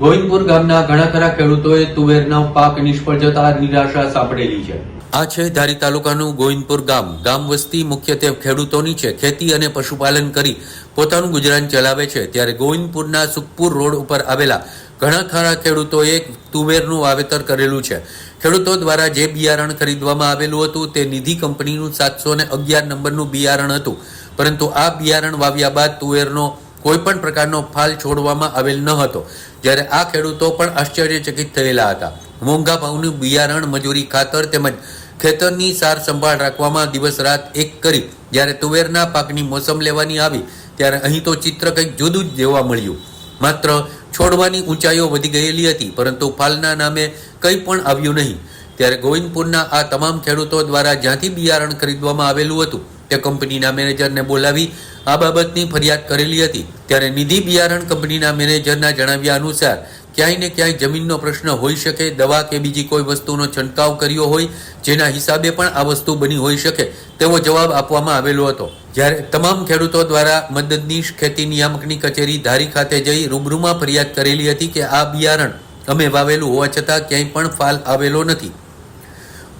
ગોવિંદપુર ગામના ઘણા ખરા ખેડૂતોએ તુવેરના પાક નિષ્ફળ જતા નિરાશા સાંપડેલી છે. આ છે ધારી તાલુકાનું ગોવિંદપુર ગામ. ગામ વસ્તી મુખ્યત્વે ખેડૂતોની છે. ખેતી અને પશુપાલન કરી પોતાનું ગુજરાન ચલાવે છે. ત્યારે ગોવિંદપુરના સુખપુર રોડ ઉપર આવેલા ઘણા ખરા ખેડૂતોએ તુવેરનું વાવેતર કરેલું છે. ખેડૂતો દ્વારા જે બિયારણ ખરીદવામાં આવેલું હતું તે નિધિ કંપનીનું સાતસો અગિયાર નંબરનું બિયારણ હતું. પરંતુ આ બિયારણ વાવ્યા બાદ તુવેરનો કોઈ પણ પ્રકારનો ફાલ છોડવામાં આવેલ ન હતો. જ્યારે આ ખેડૂતો પણ આશ્ચર્યચકિત થયેલા હતા. મોંઘા ભાવનું બિયારણ મજૂરી ખાતર તેમજ ખેતરની સાર સંભાળ રાખવામાં દિવસ રાત એક કરી જ્યારે તુવેરના પાકની મોસમ લેવાની આવી ત્યારે અહીં તો ચિત્ર કંઈક જુદું જ જોવા મળ્યું. માત્ર છોડવાની ઊંચાઈઓ વધી ગયેલી હતી, પરંતુ ફાલના નામે કંઈ પણ આવ્યું નહીં. ત્યારે ગોવિંદપુરના આ તમામ ખેડૂતો દ્વારા જ્યાંથી બિયારણ ખરીદવામાં આવેલું હતું, તે કંપનીના મેનેજરને બોલાવી આ બાબતની ફરિયાદ કરેલી હતી. ત્યારે નિધિ બિયારણ કંપનીના મેનેજરના જણાવ્યા અનુસાર, ક્યાંય ને ક્યાંય જમીનનો પ્રશ્ન હોઈ શકે, દવા કે બીજી કોઈ વસ્તુનો છંટકાવ કર્યો હોય, જેના હિસાબે પણ આ વસ્તુ બની હોઈ શકે, તેવો જવાબ આપવામાં આવેલો હતો. જ્યારે તમામ ખેડૂતો દ્વારા મદદનીશ ખેતી નિયામકની કચેરી ધારી ખાતે જઈ રૂબરૂમાં ફરિયાદ કરેલી હતી કે આ બિયારણ અમે વાવેલું હોવા છતાં ક્યાંય પણ ફાલ આવેલો નથી.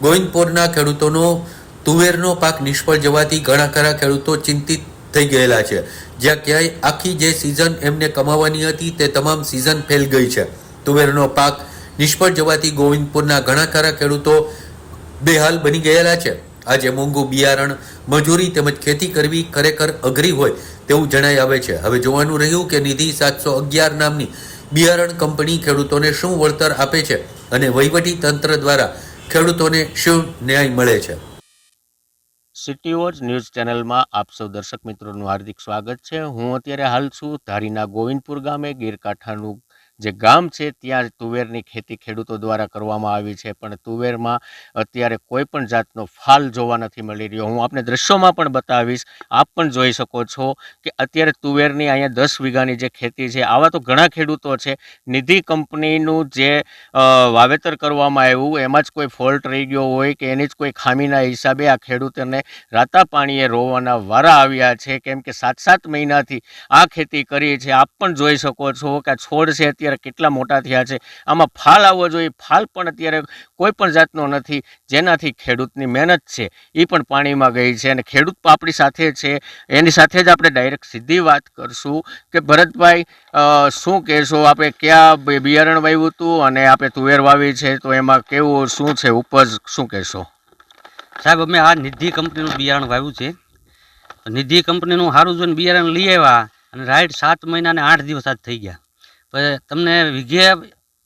ગોવિંદપુરના ખેડૂતોનો તુવેરનો પાક નિષ્ફળ જવાથી ઘણા ખરા ખેડૂતો ચિંતિત થઈ ગયેલા છે. જ્યાં ક્યાંય આખી જે સિઝન એમને કમાવાની હતી તે તમામ સિઝન ફેલ ગઈ છે. તુવેરનો પાક નિષ્ફળ જવાથી ગોવિંદપુરના ઘણા ખરા ખેડૂતો બેહાલ બની ગયેલા છે. આજે મોંઘું બિયારણ, મજૂરી તેમજ ખેતી કરવી ખરેખર અઘરી હોય તેવું જણાઈ આવે છે. હવે જોવાનું રહ્યું કે નિધિ સાતસો અગિયાર નામની બિયારણ કંપની ખેડૂતોને શું વળતર આપે છે અને વહીવટી તંત્ર દ્વારા ખેડૂતોને શું ન્યાય મળે છે. સિટી વોચ ન્યૂઝ ચેનલમાં આપ સૌ દર્શક મિત્રોનું હાર્દિક સ્વાગત છે. હું અત્યારે હાલ છું ધારીના ગોવિંદપુર ગામે ગીરકાંઠાનું જે ગામ છે ત્યાં તુવેરની ખેતી ખેડૂતો દ્વારા કરવામાં આવી છે, પણ તુવેરમાં અત્યારે કોઈ પણ જાતનો ફાલ જોવા નથી મળી રહ્યો. હું આપને દ્રશ્યોમાં પણ બતાવીશ, આપ પણ જોઈ શકો છો કે અત્યારે તુવેરની અહીંયા દસ વીઘાની જે ખેતી છે, આવા તો ઘણા ખેડૂતો છે. નિધિ કંપનીનું જે વાવેતર કરવામાં આવ્યું, એમાં જ કોઈ ફોલ્ટ રહી ગયો હોય કે એની જ કોઈ ખામીના હિસાબે આ ખેડૂતોને રાતા પાણીએ રોવાના વારા આવ્યા છે. કેમ કે સાત સાત મહિનાથી આ ખેતી કરી છે. આપ પણ જોઈ શકો છો કે આ છોડ છે અત્યારે કેટલા મોટા થયા છે. આમાં ફાલ આવવો જોઈએ. ફાલ પણ અત્યારે કોઈ પણ જાતનો નથી. જેનાથી ખેડૂતની મહેનત છે, એ પણ પાણીમાં ગઈ છે. અને ખેડૂત પણ આપણી સાથે છે. એની સાથે જ આપણે ડાયરેક્ટ સીધી વાત કરશું કે ભરતભાઈ શું કહેશો? આપણે ક્યાં બિયારણ વાવ્યું હતું અને આપણે તુવેર વાવી છે. તો એમાં કેવું, શું છે? ઉપજ શું કહેશો? સાહેબ, અમે આ નિધિ કંપનીનું બિયારણ વાવ્યું છે. નિધિ કંપનીનું સારું જોઈને બિયારણ લઈ આવ્યા અને રાઈટ સાત મહિના અને આઠ દિવસ આજ થઈ ગયા. તમને વીઘે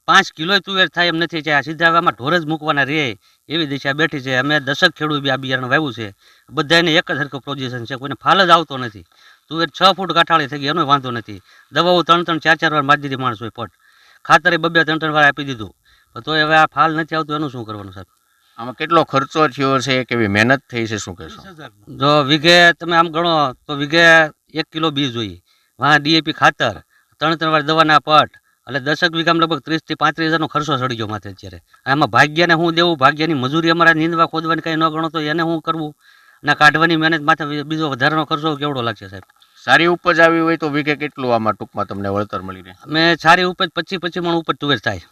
પાંચ કિલો તુવેર થાય એમ નથી છે આ સીધા આમાં ઢોર જ મૂકવાના રહે. એવી દિશા બેઠી છે. અમે દશક ખેડૂત બી આ બિયારણ વાવ્યું છે. બધાને એક જ સરખું પ્રોજેશન છે. કોઈને ફાલ જ આવતો નથી. તુવેર છ ફૂટ કાંઠાળી થઈ ગઈ એનો વાંધો નથી. દવાઓ ત્રણ ત્રણ ચાર ચાર વાર મારી દીધી માણસોએ પટ. ખાતરે બબે ત્રણ ત્રણ વાર આપી દીધું. તો હવે આ ફાલ નથી આવતું એનું શું કરવાનું સાહેબ? આમાં કેટલો ખર્ચો થયો છે કેવી મહેનત થઈ છે શું કહેશો? જો વીઘે તમે આમ ગણો તો વીઘે એક કિલો બીજ જોઈએ. વાં ડીએપી ખાતર ત્રણ ત્રણ વાર દવાના પટ એટલે દસક વીઘામાં લગભગ ત્રીસથી પાંત્રીસ હજારનો ખર્ચો સડી ગયો માથે અત્યારે. આમાં ભાગ્યને હું દેવું? ભાગ્યની મજૂરી અમારા નીંદવા ખોદવાની કંઈ ન ગણો તો એને હું કરવું? અને કાઢવાની મહેનત માથે બીજો વધારાનો ખર્ચો કેવડો લાગશે સાહેબ? સારી ઉપજ આવી હોય તો વીઘે કેટલું આમાં ટૂંકમાં તમને વળતર મળી રહે? અમે સારી ઉપજ પચીસ પચીસ મણ ઉપજ તુવેર થાય.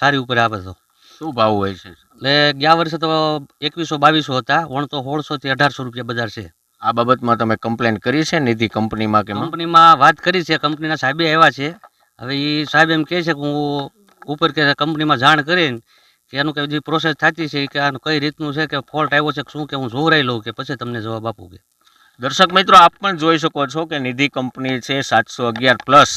સારી ઉપર આવે તો. શું ભાવ હોય છે? એટલે ગયા વર્ષે તો એકવીસો બાવીસો હતા. વણ તો સોળસોથી અઢારસો રૂપિયા બજાર છે. આ બાબતમાં તમે કમ્પ્લેન કરી છે નિધિ કંપનીમાં કે કંપનીમાં વાત કરી છે કંપનીના સાહેબે આવ્યા છે. હવે એ સાહેબ એમ કહે છે કે હું ઉપર કે કંપનીમાં જાણ કરીને કે એનું કઈ જે પ્રોસેસ થતી છે કે આનું કઈ રીતનું છે કે ફોલ્ટ આવ્યો છે કે શું કે હું જોવરાઈ લઉં કે પછી તમને જવાબ આપું કે. દર્શક મિત્રો આપ પણ જોઈ શકો છો કે નિધિ કંપની છે સાતસો અગિયાર પ્લસ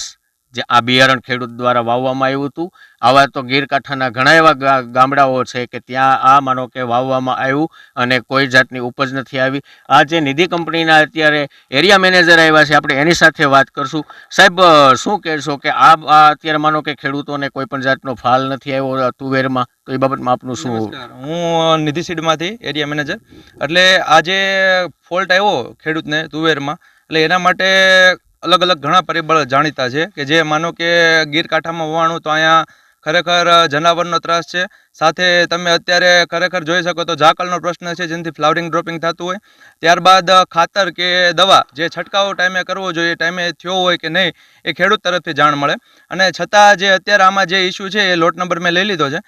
જે આ બિયારણ ખેડૂત દ્વારા વાવવામાં આવ્યું હતું. આવા તો ગીરકાંઠાના ઘણા એવા ગામડાઓ છે કે ત્યાં આ માનો કે વાવવામાં આવ્યું અને કોઈ જાતની ઉપજ નથી આવી. આ જે નિધિ કંપનીના અત્યારે એરિયા મેનેજર આવ્યા છે, આપણે એની સાથે વાત કરશું. સાહેબ શું કહેશો કે આ અત્યારે માનો કે ખેડૂતોને કોઈ પણ જાતનો ફાલ નથી આવ્યો તુવેરમાં? તો એ બાબતમાં આપનું શું હું નિધિ સીડમાંથી એરિયા મેનેજર. એટલે આ જે ફોલ્ટ આવ્યો ખેડૂતને તુવેરમાં, એટલે એના માટે અલગ અલગ ઘણા પરિબળ જાણીતા છે કે જે માનો કે ગીર કાંઠામાં વવાણું તો અહીંયા ખરેખર જનાવરનો ત્રાસ છે. સાથે તમે અત્યારે ખરેખર જોઈ શકો તો ઝાકળનો પ્રશ્ન છે, જેનાથી ફ્લાવરિંગ ડ્રોપિંગ થતું હોય. ત્યારબાદ ખાતર કે દવા જે છંટકાવ ટાઈમે કરવો જોઈએ ટાઈમે થયો હોય કે નહીં, એ ખેડૂત તરફથી જાણ મળે. અને છતાં જે અત્યારે આમાં જે ઇસ્યુ છે, એ લોટ નંબર મેં લઈ લીધો છે.